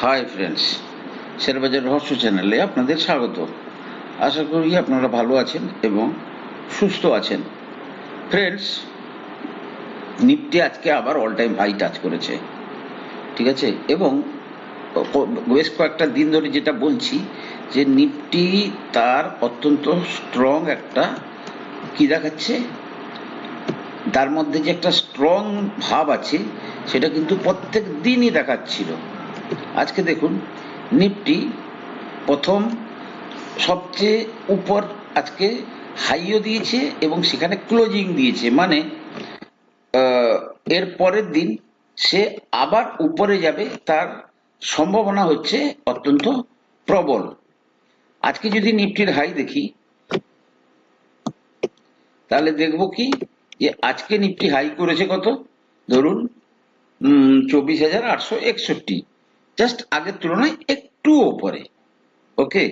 Hi friends শেয়ারবাজার রহস্য চ্যানেলে আপনাদের স্বাগত। আশা করি আপনারা ভালো আছেন এবং সুস্থ আছেন। ফ্রেন্ডস নিফটি আজকে আবার অল টাইম হাই টাচ করেছে। ঠিক আছে? এবং বেশ কয়েকটা দিন ধরে যেটা বলছি যে নিফটি তার অত্যন্ত স্ট্রং একটা কি দেখাচ্ছে? তার মধ্যে যে একটা স্ট্রং ভাব আছে, সেটা কিন্তু প্রত্যেক দিনই দেখাচ্ছিল। আজকে দেখুন, নিফটি প্রথম সবচেয়ে উপর আজকে হাইও দিয়েছে এবং সেখানে ক্লোজিং দিয়েছে। মানে এর পরের দিন সে আবার উপরে যাবে, তার সম্ভাবনা হচ্ছে অত্যন্ত প্রবল। আজকে যদি নিফটির হাই দেখি, তাহলে দেখব কি, যে আজকে নিফটি হাই করেছে কত? ধরুন চব্বিশ হাজার আটশো একষট্টি। জাস্ট আগের তুলনায় একটু ওপরে ওকে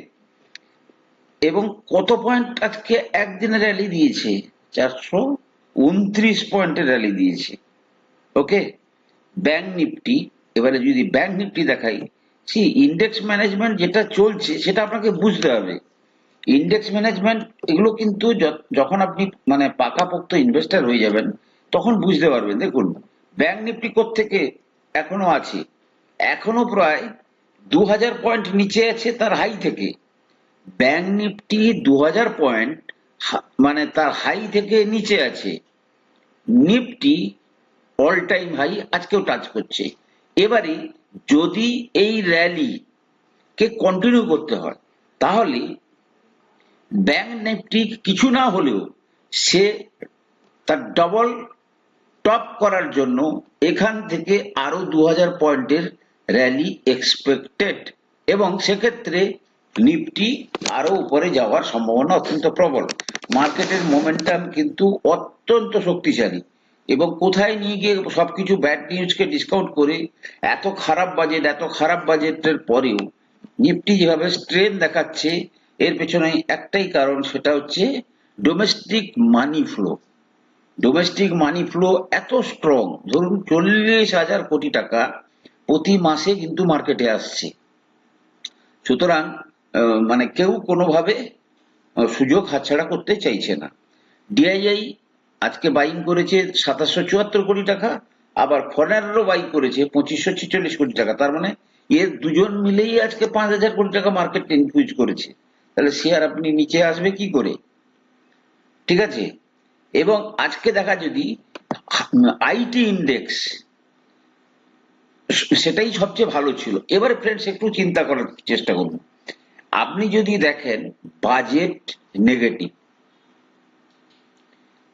এবং কত পয়েন্ট আজকে একদিনে র্যালি দিয়েছে? চারশো উনত্রিশ পয়েন্টে র্যালি দিয়েছে ওকে ব্যাংক নিফটি এবারে যদি ব্যাংক নিফটি দেখাই সেই ইন্ডেক্স ম্যানেজমেন্ট যেটা চলছে, সেটা আপনাকে বুঝতে হবে। ইন্ডেক্স ম্যানেজমেন্ট এগুলো কিন্তু যখন আপনি মানে পাকাপোক্ত ইনভেস্টার হয়ে যাবেন, তখন বুঝতে পারবেন। দেখুন ব্যাংক নিফটি থেকে এখনও আছে? এখনও প্রায় দু হাজার পয়েন্ট নিচে আছে তার হাই থেকে। ব্যাংক নিফটি দু হাজার পয়েন্ট মানে তার হাই থেকে নিচে আছে। নিফটি অল টাইম হাই আজকেও টাচ করছে। এবারে যদি এই র্যালি কে কন্টিনিউ করতে হয়, তাহলে ব্যাংক নিফটি কিছু না হলেও সে তার ডবল টপ করার জন্য এখান থেকে আরও দু হাজার পয়েন্টের র্যালি এক্সপেক্টেড এবং সেক্ষেত্রে নিফটি আরও উপরে যাওয়ার সম্ভাবনা অত্যন্ত প্রবল। মার্কেটের মোমেন্টাম কিন্তু অত্যন্ত শক্তিশালী এবং কোথায় নিয়ে গিয়ে সবকিছু ব্যাড নিউজকে ডিসকাউন্ট করে এত খারাপ বাজেট এত খারাপ বাজেটের পরেও নিফটি যেভাবে স্ট্রেন দেখাচ্ছে, এর পেছনে একটাই কারণ সেটা হচ্ছে domestic money flow domestic money flow এত স্ট্রং ধরুন চল্লিশ হাজার কোটি টাকা প্রতি মাসে কিন্তু মার্কেটে আসছে। সুতরাং মানে কেউ কোনোভাবে সুযোগ হাতছাড়া করতে চাইছে না। ডিআইআই আজকে বাইং করেছে সাতাশশো চুয়াত্তর কোটি টাকা, আবার ফরেনারও বাই করেছে পঁচিশশো ছেচল্লিশ কোটি টাকা। তার মানে এর দুজন মিলেই আজকে পাঁচ হাজার কোটি টাকা মার্কেট ইনক্রিজ করেছে। তাহলে শেয়ার আপনি নিচে আসবে কি করে? ঠিক আছে? এবং আজকে দেখা যদি আইটি ইন্ডেক্স সেটাই সবচেয়ে ভালো ছিল। এবারে ফ্রেন্ডস একটু চিন্তা করার চেষ্টা করুন। আপনি যদি দেখেন বাজেট নেগেটিভ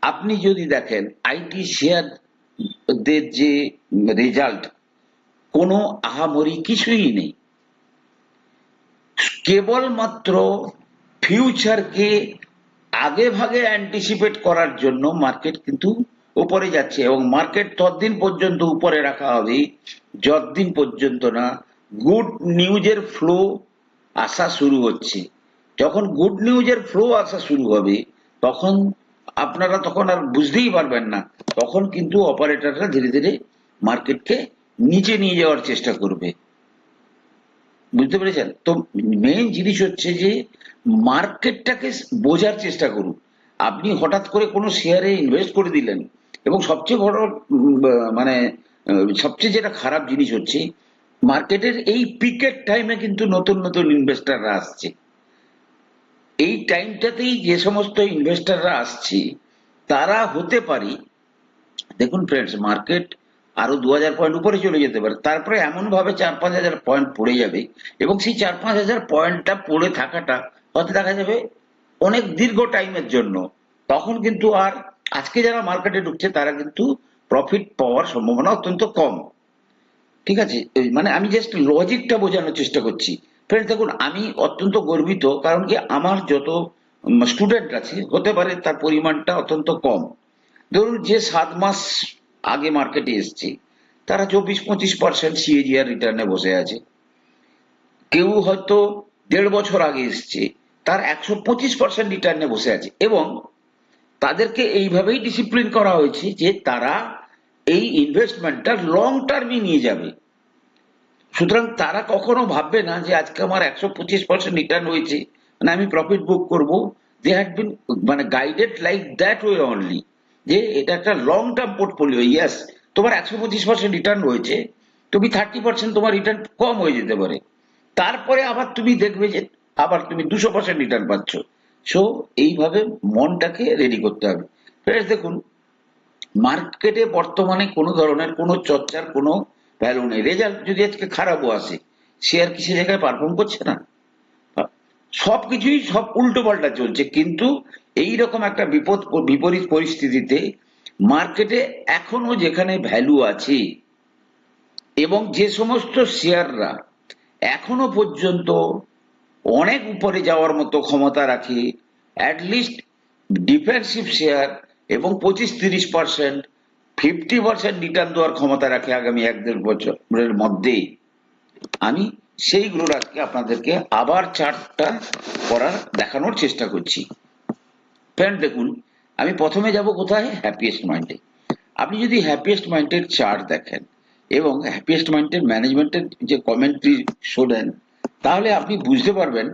আপনি যদি দেখেন আইটি শেয়ার দের যে রেজাল্ট কোনো আহামরি কিছুই নেই। কেবলমাত্র ফিউচারকে আগে ভাগে অ্যান্টিসিপেট করার জন্য মার্কেট কিন্তু উপরে যাচ্ছে এবং মার্কেট ততদিন পর্যন্ত উপরে রাখা হবে যতদিন পর্যন্ত না গুড নিউজের ফ্লো আসা শুরু হচ্ছে। যখন গুড নিউজের ফ্লো আসা শুরু হবে, তখন আপনারা তখন আর বুঝতেই পারবেন না, তখন কিন্তু অপারেটররা ধীরে ধীরে মার্কেটকে নিচে নিয়ে যাওয়ার চেষ্টা করবে। বুঝতে পেরেছেন? তো মেইন জিনিস হচ্ছে যে মার্কেটটাকে বোঝার চেষ্টা করুন। আপনি হঠাৎ করে কোনো শেয়ারে ইনভেস্ট করে দিলেন এবং সবচেয়ে বড় মানে সবচেয়ে যেটা খারাপ জিনিস হচ্ছে, মার্কেটের এই পিকের টাইমে কিন্তু নতুন নতুন ইনভেস্টাররা আসছে। এই টাইমটাতেই যে সমস্ত ইনভেস্টাররা আসছে, তারা হতে পারে, দেখুন ফ্রেন্ডস মার্কেট আরও দু হাজার পয়েন্ট উপরে চলে যেতে পারে, তারপরে এমন ভাবে চার পাঁচ হাজার পয়েন্ট পড়ে যাবে এবং সেই চার পাঁচ হাজার পয়েন্টটা পড়ে থাকাটা হয়তো দেখা যাবে অনেক দীর্ঘ টাইমের জন্য। তখন কিন্তু আর আজকে যারা মার্কেটে ঢুকছে, তারা কিন্তু প্রফিট পাওয়ার সম্ভাবনা অত্যন্ত কম। ঠিক আছে? মানে আমি জাস্ট লজিকটা বোঝানোর চেষ্টা করছি। ফ্রেন্ড দেখুন, আমি অত্যন্ত গর্বিত কারণ কি আমার যত স্টুডেন্ট আছে, হতে পারে তার পরিমাণটা অত্যন্ত কম। ধরুন যে সাত মাস আগে মার্কেটে এসছে, তারা চব্বিশ পঁচিশ পার্সেন্ট সিএজিআর রিটার্নে বসে আছে। কেউ হয়তো দেড় বছর আগে এসছে, তার একশো পঁচিশ পার্সেন্ট রিটার্নে বসে আছে এবং তাদেরকে এইভাবেই ডিসিপ্লিন করা হয়েছে যে তারা এই ইনভেস্টমেন্টটা লং টার্মে নিয়ে যাবে। সুতরাং তারা কখনো ভাববে না যে আজকে আমার একশো পঁচিশ পার্সেন্ট রিটার্ন হয়েছে মানে আমি প্রফিট বুক করব। দে হ্যাড বিন মানে guided like that way only যে এটা একটা লং টার্ম পোর্টফোলিও ইয়াস তোমার একশো পঁচিশ পার্সেন্ট রিটার্ন হয়েছে, তুমি থার্টি পার্সেন্ট তোমার রিটার্ন কম হয়ে যেতে পারে। তারপরে আবার তুমি দেখবে যে আবার তুমি দুশো পার্সেন্ট রিটার্ন পাচ্ছ। সো এইভাবে মনটাকে রেডি করতে হবে। ফ্রেন্ডস দেখুন মার্কেটে বর্তমানে কোনো ধরনের কোনো চর্চার কোনো ভ্যালু নেই। রেজাল্ট যদি আজকে খারাপও আসে শেয়ার কি সে জায়গায় পারফর্ম করছে না? সব কিছুই সব উল্টো পাল্টা চলছে। কিন্তু এই রকম একটা বিপদ, বিপরীত পরিস্থিতিতে মার্কেটে এখনও যেখানে ভ্যালু আছে এবং যে সমস্ত শেয়াররা এখনও পর্যন্ত অনেক উপরে যাওয়ার মতো ক্ষমতা রাখে অ্যাটলিস্ট ডিফেন্সিভ শেয়ার এবং পঁচিশ তিরিশ পার্সেন্ট ফিফটি পার্সেন্ট রিটার্ন দেওয়ার ক্ষমতা রাখে আগামী এক দেড় বছরের মধ্যেই। আমি সেইগুলোর আজকে আপনাদেরকে আবার চার্টটা করার দেখানোর চেষ্টা করছি। ফ্রেন্ড দেখুন, আমি প্রথমে যাব কোথায়? হ্যাপিয়েস্ট মাইন্ডে আপনি যদি হ্যাপিয়েস্ট মাইন্ডের চার্ট দেখেন এবং হ্যাপিয়েস্ট মাইন্ডের ম্যানেজমেন্টের যে কমেন্ট্রি শোনেন তাহলে আপনি বুঝতে পারবেন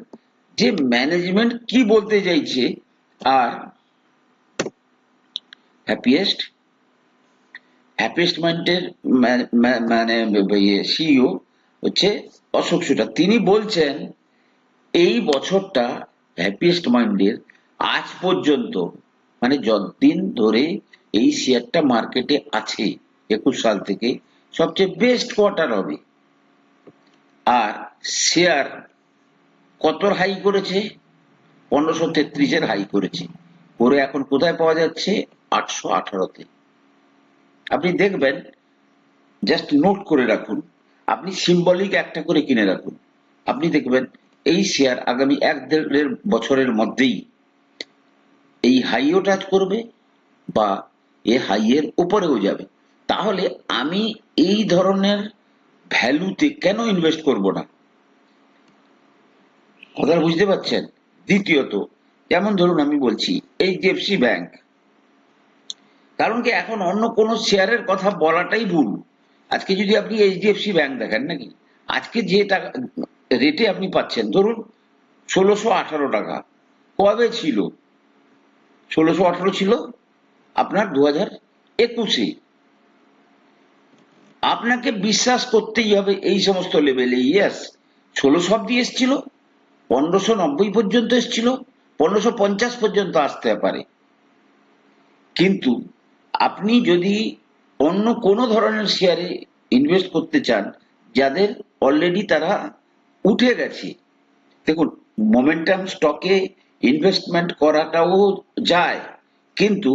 যে ম্যানেজমেন্ট কি বলতে চাইছে আর হ্যাপিয়েস্ট হ্যাপিয়েস্ট মাইন্ডের মানে সিইও হচ্ছে অশোক সুটা তিনি বলছেন, এই বছরটা হ্যাপিয়েস্ট মাইন্ডের আজ পর্যন্ত মানে যতদিন ধরে এই শেয়ারটা মার্কেটে আছে, একুশ সাল থেকে সবচেয়ে বেস্ট কোয়ার্টার হবে। আর শেয়ার কত হাই করেছে? পনেরোশো তেত্রিশের হাই করেছে। করে এখন কোথায় পাওয়া যাচ্ছে? আটশো আঠারোতে। আপনি দেখবেন জাস্ট নোট করে রাখুন, আপনি সিম্বলিক একটা করে কিনে রাখুন। আপনি দেখবেন, এই শেয়ার আগামী এক দেড় বছরের মধ্যেই এই হাইও টাচ করবে বা এ হাইয়ের উপরেও যাবে। তাহলে আমি এই ধরনের ভ্যালুতে কেন ইনভেস্ট করব না? কথা বুঝতে পারছেন? দ্বিতীয়ত, যেমন ধরুন আমি বলছি এইচডিএফসি ব্যাংক। কারণ কি এখন অন্য কোনো শেয়ারের কথা বলাটাই ভুল। আজকে যদি আপনি এইচডিএফসি ব্যাংক দেখেন নাকি, আজকে যে টাকা, রেটে আপনি পাচ্ছেন, ধরুন ষোলোশো আঠারো টাকা। কবে ছিল? ষোলোশো আঠারো ছিল আপনার দু হাজার একুশে। আপনাকে বিশ্বাস করতেই হবে এই সমস্ত লেভেলে ইয়েস ষোলোশো অব্দি এসছিল, পনেরোশো নব্বই পর্যন্ত এসছিল, পনেরোশো পঞ্চাশ পর্যন্ত আসতে পারে। কিন্তু আপনি যদি অন্য কোনো ধরনের শেয়ারে ইনভেস্ট করতে চান, যাদের অলরেডি তারা উঠে গেছে, দেখুন মোমেন্টাম স্টকে ইনভেস্টমেন্ট করাটাও যায়, কিন্তু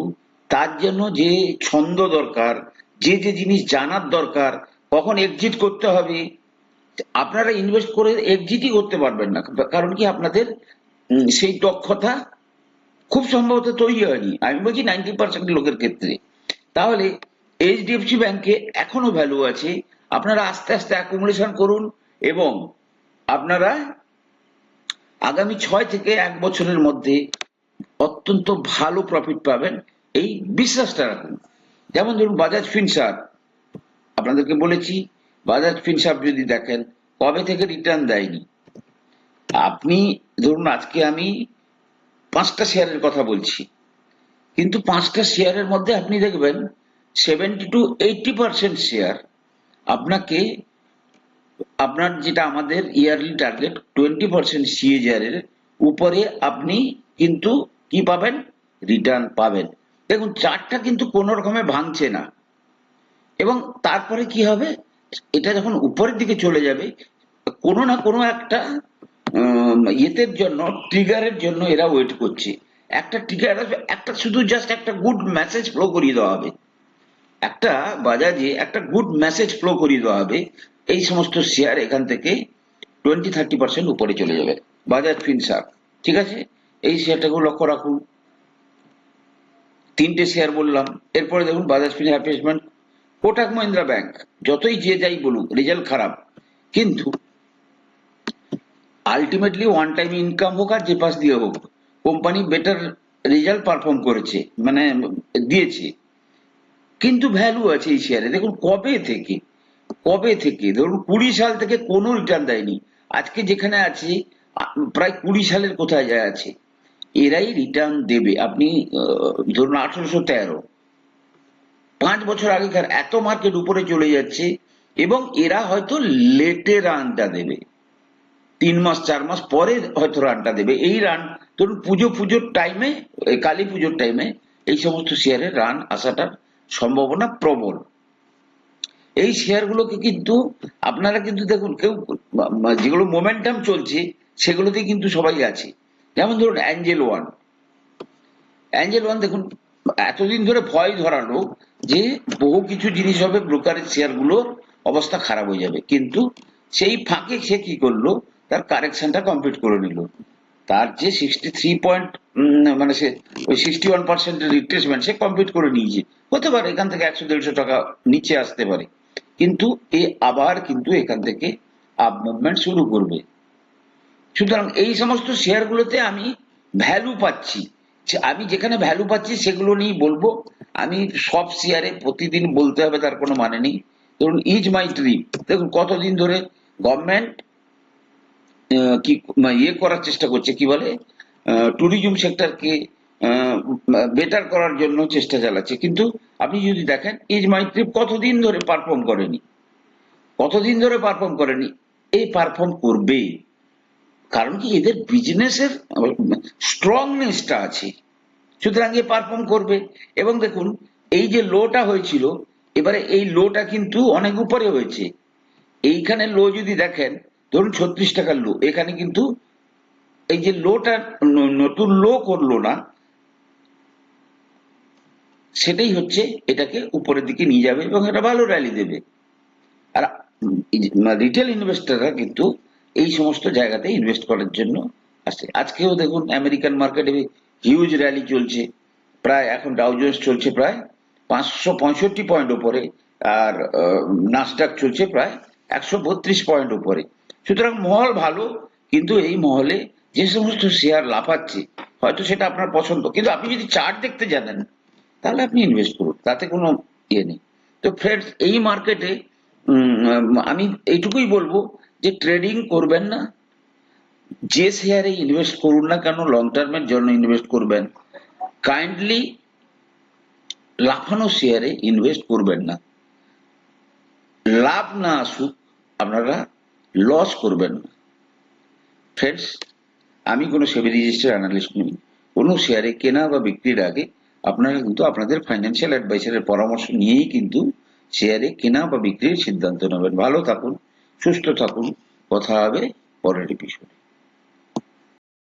তার জন্য যে ছন্দ দরকার যে যে জিনিস জানার দরকার, কখন এক্সিট করতে হবে, আপনারা ইনভেস্ট করে এক্সিটই করতে পারবেন না। কারণ কি আপনাদের সেই দক্ষতা খুব সম্ভবত তৈরি হয়নি। আমি বলছি নাইনটি পার্সেন্ট লোকের ক্ষেত্রে। তাহলে এইচডিএফসি ব্যাংকে এখনও ভ্যালু আছে। আপনারা আস্তে আস্তে অ্যাকুমুলেশন করুন এবং আপনারা আগামী ছয় থেকে এক বছরের মধ্যে অত্যন্ত ভালো প্রফিট পাবেন। এই বিশ্বাসটা রাখুন। যেমন ধরুন বাজাজ ফিনসার আপনাদেরকে বলেছি বাজাজ ফিনসার যদি দেখেন, কবে থেকে রিটার্ন দেয়নি? আপনি ধরুন আজকে আমি পাঁচটা শেয়ারের কথা বলছি, কিন্তু পাঁচটা শেয়ারের মধ্যে আপনি দেখবেন seventy two eighty percent share আপনাকে, আপনার যেটা আমাদের yearly target twenty percent CAGR এর উপরে আপনি কিন্তু কি পাবেন? রিটার্ন পাবেন। দেখুন, চারটা কিন্তু কোনো রকমে ভাঙছে না। এবং তারপরে কি হবে? এটা যখন উপরের দিকে চলে যাবে, কোনো না কোনো একটা ইয়েতের জন্য ট্রিগারের জন্য এরা ওয়েট করছে। একটা ট্রিগার একটা শুধু জাস্ট একটা গুড মেসেজ ফ্লো করিয়ে দেওয়া হবে। একটা বাজাজে একটা গুড মেসেজ ফ্লো করিয়ে দেওয়া হবে, এই সমস্ত শেয়ার এখান থেকে টোয়েন্টি থার্টি পার্সেন্ট উপরে চলে যাবে। বাজাজ ফিনসার ঠিক আছে? এই শেয়ারটাকে লক্ষ্য রাখুন। তিনটে শেয়ার বললাম। এরপরে দেখুন বাজাজ ফিন হ্যাপিসমেন্ট কোটাক মহিন্দ্রা ব্যাংক, যতই যে যাই বলুক রেজাল্ট খারাপ। কিন্তু আলটিমেটলি ওয়ান টাইম ইনকাম হোক আর যে পাশ দিয়ে হোক কোম্পানি বেটার রেজাল্ট পারফর্ম করেছে মানে দিয়েছে। কিন্তু ভ্যালু আছে এই শেয়ারে দেখুন কবে থেকে কবে থেকে? ধরুন কুড়ি সাল থেকে কোনো রিটার্ন দেয়নি। আজকে যেখানে আছে প্রায় কুড়ি সালের কোথায় যায় আছে? এরাই রিটার্ন দেবে। আপনি ধরুন আঠারোশো তেরো। পাঁচ বছর আগেকার এত মার্কেট উপরে চলে যাচ্ছে এবং এরা হয়তো লেটে রানটা দেবে। তিন মাস, চার মাস পরে হয়তো রানটা দেবে। এই রান ধরুন পুজো, পুজোর টাইমে কালী পুজোর টাইমে এই সমস্ত শেয়ারের রান আসাটার সম্ভাবনা প্রবল। এই শেয়ারগুলোকে কিন্তু আপনারা কিন্তু দেখুন, কেউ যেগুলো মোমেন্টাম চলছে সেগুলোতে কিন্তু সবাই আছে। যেমন ধরুন অ্যাঞ্জেল ওয়ান। অ্যাঞ্জেল ওয়ান দেখুন, এতদিন ধরে ভয় ধরালো যে বহু কিছু জিনিস হবে ব্রোকারেজ শেয়ারগুলোর অবস্থা খারাপ হয়ে যাবে। কিন্তু সেই ফাঁকে সে কি করল? তার কারেকশনটা কমপ্লিট করে নিল। তার যে সিক্সটি থ্রি পয়েন্ট মানে সে ওই সিক্সটি ওয়ান পার্সেন্টের রিট্রেসমেন্ট সে কমপ্লিট করে নিয়েছে। হতে পারে এখান থেকে একশো দেড়শো টাকা নিচে আসতে পারে। কিন্তু এ আবার কিন্তু এখান থেকে আপ মুভমেন্ট শুরু করবে। সুতরাং এই সমস্ত শেয়ারগুলোতে আমি ভ্যালু পাচ্ছি। আমি যেখানে ভ্যালু পাচ্ছি সেগুলো নিয়েই বলব। আমি সব শেয়ারে প্রতিদিন বলতে হবে, তার কোনো মানে নেই। ধরুন ইজ মাই ট্রিপ দেখুন, কতদিন ধরে গভর্নমেন্ট কি ইয়ে করার চেষ্টা করছে, কি বলে? ট্যুরিজম সেক্টরকে বেটার করার জন্য চেষ্টা চালাচ্ছে। কিন্তু আপনি যদি দেখেন ইজ মাই ট্রিপ কতদিন ধরে পারফর্ম করেনি? কতদিন ধরে পারফর্ম করেনি? এই পারফর্ম করবে কারণ কি, এদের বিজনেসের স্ট্রংনেসটা আছে। সুতরাং এ পারফর্ম করবে। এবং দেখুন, এই যে লোটা হয়েছিল, এবারে এই লোটা কিন্তু অনেক উপরে হয়েছে। এইখানে লো যদি দেখেন, ধরুন ছত্রিশ টাকার লো এখানে কিন্তু এই যে লোটা নতুন লো করল না, সেটাই হচ্ছে এটাকে উপরের দিকে নিয়ে যাবে এবং এটা ভালো র্যালি দেবে। আর রিটেল ইনভেস্টররা কিন্তু এই সমস্ত জায়গাতে ইনভেস্ট করার জন্য আসছে আজকেও দেখুন আমেরিকান মার্কেটে হিউজ র্যালি চলছে। প্রায় এখন ডাউজন্স চলছে প্রায় পাঁচশো পঁয়ষট্টি পয়েন্ট উপরে আর নাসডাক চলছে প্রায় একশো বত্রিশ পয়েন্ট উপরে। সুতরাং মহল ভালো, কিন্তু এই মহলে যে সমস্ত শেয়ার লাফাচ্ছে, হয়তো সেটা আপনার পছন্দ। কিন্তু আপনি যদি চার্ট দেখতে জানেন তাহলে আপনি ইনভেস্ট করুন, তাতে কোনো ইয়ে নেই। তো ফ্রেন্ডস এই মার্কেটে আমি এইটুকুই বলব যে ট্রেডিং করবেন না, যে শেয়ারে ইনভেস্ট করুন না কেন লং টার্মের জন্য ইনভেস্ট করবেন। কাইন্ডলি লাফানো শেয়ারে ইনভেস্ট করবেন না। লাভ না আসুক, আপনারা লস করবেন না। ফ্রেন্ডস আমি কোনো সেবি রেজিস্টার অ্যানালিস্ট নই। কোনো শেয়ারে কেনা বা বিক্রির আগে আপনারা কিন্তু আপনাদের ফাইন্যান্সিয়াল অ্যাডভাইসারের পরামর্শ নিয়েই কিন্তু শেয়ারে কেনা বা বিক্রির সিদ্ধান্ত নেবেন। ভালো থাকুন। সুস্থ থাকুন। কথা হবে পরের এপিসোডে